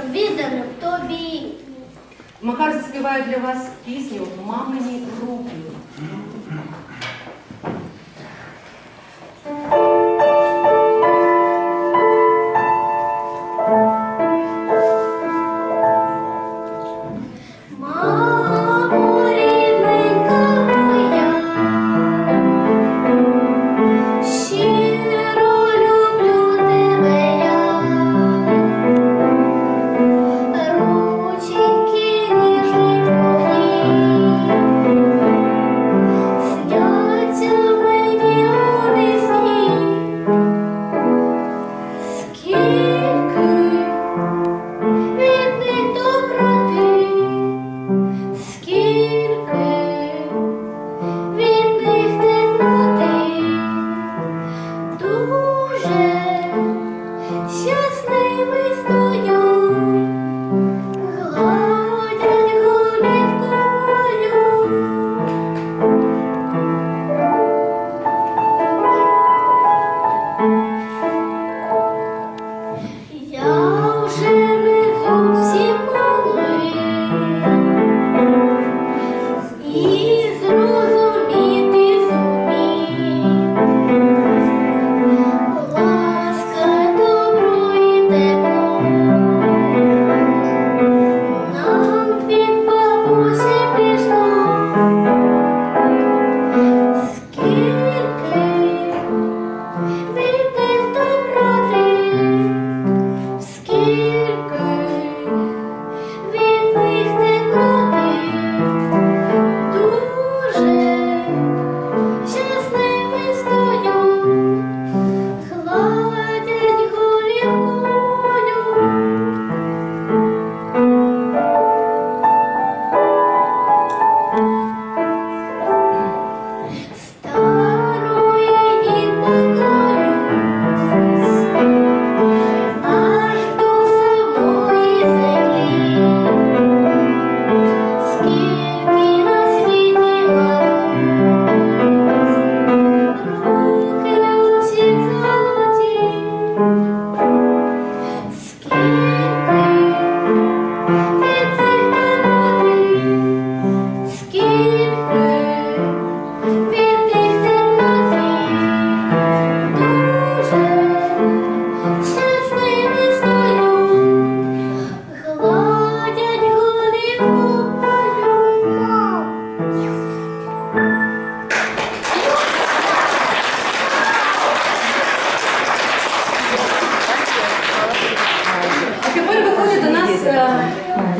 щоб відданим тобі. Макар заспіває для вас пісню Мамині руки. 对。嗯